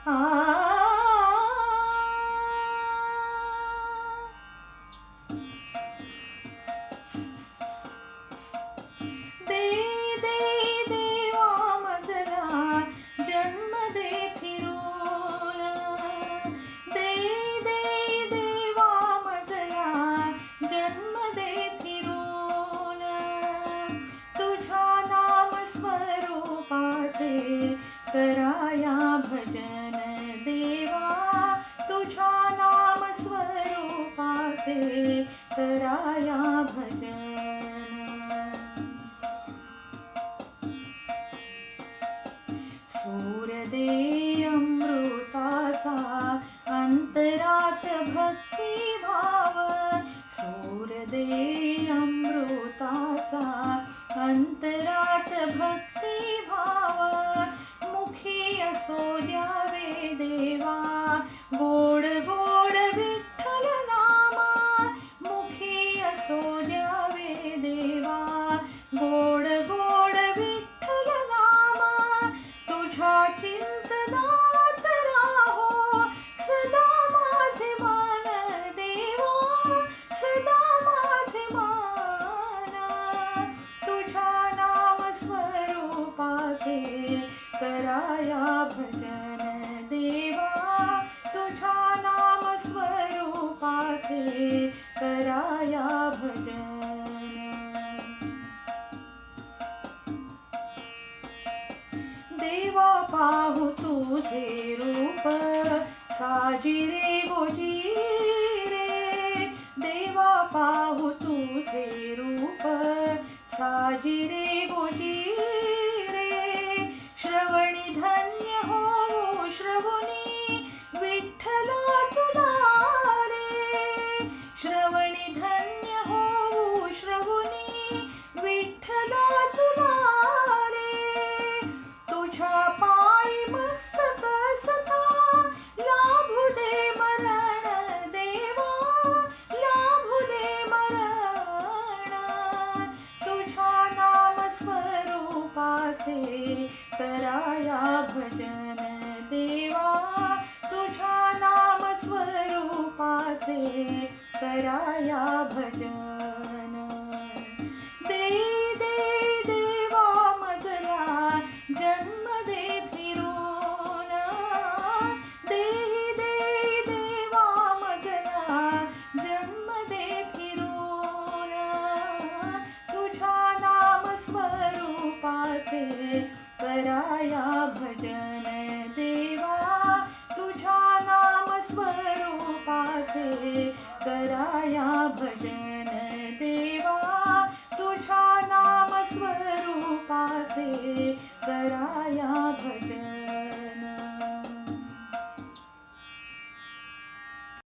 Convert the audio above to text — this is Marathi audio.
दे दे दे वा जन्म दे फिरोन, दे दे दे वा जन्म दे फिरोन, तुझा नामस्वरो पाचे करा, से कराया भजन सूरदे अमृताचा अंतरात भक्ती भाव सूरदे अमृताचा अंतरात भक्ती भाव मुखी असो द्यावे देवा पाथे कराया भजन देवा तुझा नाम स्वरूपाथे कराया भजन देवा पाहु तुझे रूप साजी रे गोजी रे देवा पाहु तुझे रूप साजी रे गोजी से कराया भजन देवा तुझा नाम स्वरूपा से कराया भजन रथे पराया भजन देवा तुझा नाम स्वरूपाचे कराया भजन